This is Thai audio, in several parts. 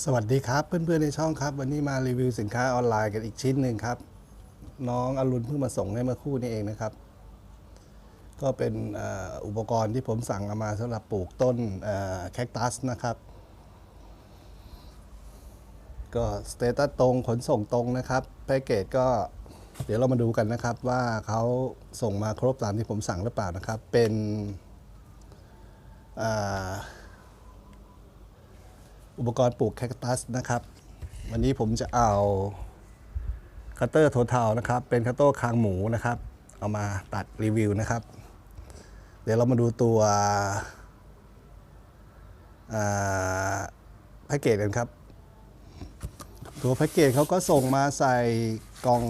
สวัสดีครับ เพื่อนๆในช่องครับ วันนี้มารีวิวสินค้าออนไลน์กันอีกชิ้นหนึ่งครับ น้องอรุณเพิ่งมาส่งให้เมื่อคู่นี้เองนะครับ ก็เป็นอุปกรณ์ที่ผมสั่งเอามาสำหรับปลูกต้นแคคตัสนะครับ ก็สเตตัสตรงขนส่งตรงนะครับแพ็กเกจก็เดี๋ยวเรามาดูกันนะครับว่าเขาส่งมาครบตามที่ผมสั่งหรือเปล่านะครับ เป็นอ่า อุปกรณ์ปลูกแคคตัสนะครับ วันนี้ผมจะเอาคัตเตอร์โทเทานะครับ เป็นคัตเตอร์คางหมูนะครับ เอามาตัดรีวิวนะครับ เดี๋ยวเรามาดูตัวแพ็กเกจกันครับ ตัวแพ็กเกจเขาก็ส่งมาใส่กล่อง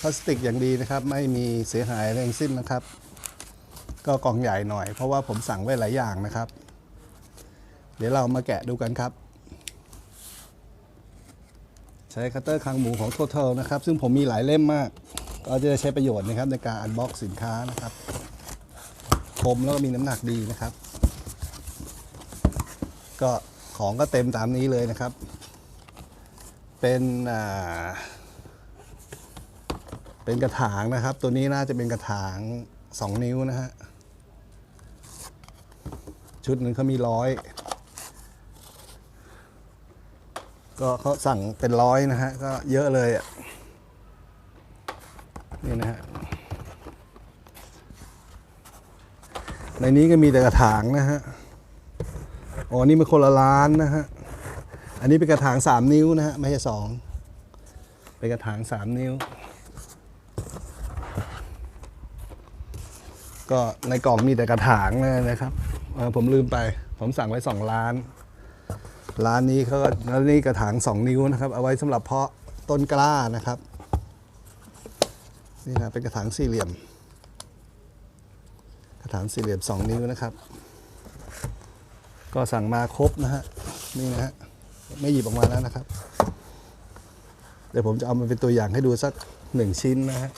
พลาสติกอย่างดีนะครับ ไม่มีเสียหายอะไรทั้งสิ้นนะครับ ก็กล่องใหญ่หน่อย เพราะว่าผมสั่งไว้หลายอย่างนะครับ เดี๋ยวเรามาแกะดูกันครับ ใช้คัตเตอร์คางหมูของ Total นะครับ ซึ่งผมมีหลายเล่มมาก ก็จะใช้ประโยชน์นะครับในการอันบ็อกสินค้านะครับ คมแล้วก็มีน้ำหนักดีนะครับ ก็ของก็เต็มตามนี้เลยนะครับ เป็นอ่าเป็นกระถางนะครับ ตัวนี้น่าจะเป็นกระถาง 2 นิ้วนะฮะ ชุดหนึ่งเขามีร้อย ก็เขาสั่งเป็นร้อยนะฮะ ก็เยอะเลยอะ นี่นะฮะ ในนี้ก็มีแต่กระถางนะฮะ อ๋อ นี่มันคนละร้านนะฮะ อันนี้เป็นกระถางสามนิ้วนะฮะ ไม่ใช่สอง เป็นกระถางสามนิ้ว ก็ในกล่องมีแต่กระถางเลยนะครับ ผมลืมไป ผมสั่งไว้สองล้าน ร้านนี้เขาก็ร้านนี้กระถาง 2 นิ้วนะครับ เอาไว้สำหรับเพาะต้นกล้านะครับ นี่นะเป็นกระถางสี่เหลี่ยม กระถางสี่เหลี่ยม 2 นิ้วนะครับ ก็สั่งมาครบนะฮะนี่นะฮะไม่หยิบออกมาแล้วนะครับ เดี๋ยวผมจะเอามาเป็นตัวอย่างให้ดูสักหนึ่งชิ้นนะฮะ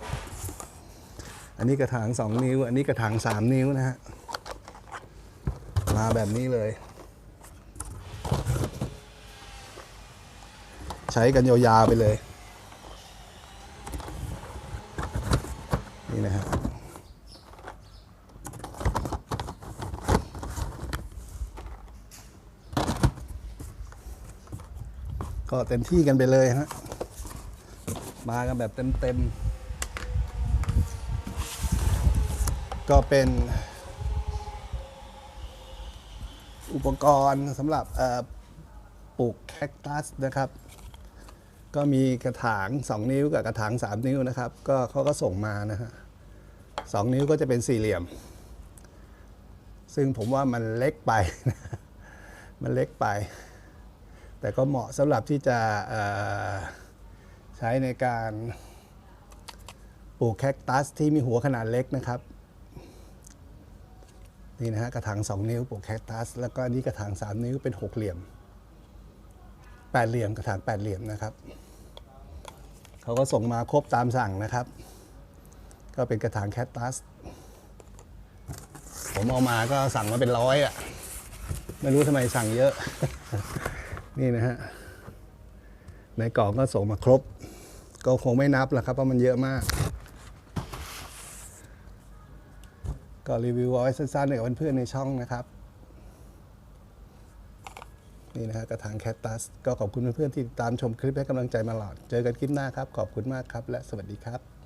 อันนี้กระถาง 2 นิ้ว อันนี้กระถาง 3 นิ้วนะฮะมาแบบนี้เลย ใช้กันยาวๆไปเลย นี่นะฮะก็เต็มที่กันไปเลยฮะ มากันแบบเต็มๆ ก็เป็น อุปกรณ์สำหรับปลูกแคคตัสนะครับ ก็มีกระถาง 2 นิ้วกับกระถาง 3 นิ้วนะครับ ก็เขาก็ส่งมานะฮะสองนิ้วก็จะเป็นสี่เหลี่ยม ซึ่งผมว่ามันเล็กไป มันเล็กไป แต่ก็เหมาะสำหรับที่จะใช้ในการปลูกแคคตัสที่มีหัวขนาดเล็กนะครับนี่นะฮะกระถาง 2 นิ้วปลูกแคคตัส แล้วก็นนี้กระถาง 3 นิ้วเป็นหกเหลี่ยม แปดเหลี่ยมกระถางแปดเหลี่ยมนะครับเขาก็ส่งมาครบตามสั่งนะครับ ก็เป็นกระถางแคคตัส ผมเอามาก็สั่งมาเป็นร้อยอะไม่รู้ทำไมสั่งเยอะ นี่นะฮะ ในกล่องก็ส่งมาครบ ก็คงไม่นับแหละครับเพราะมันเยอะมาก ก็รีวิวเอาไว้สั้นๆให้กับเพื่อนๆในช่องนะครับ นี่นะฮะกระถางแคตตัส ก็ขอบคุณเพื่อนๆที่ตามชมคลิปให้กำลังใจมาตลอด เจอกันคลิปหน้าครับ ขอบคุณมากครับ และสวัสดีครับ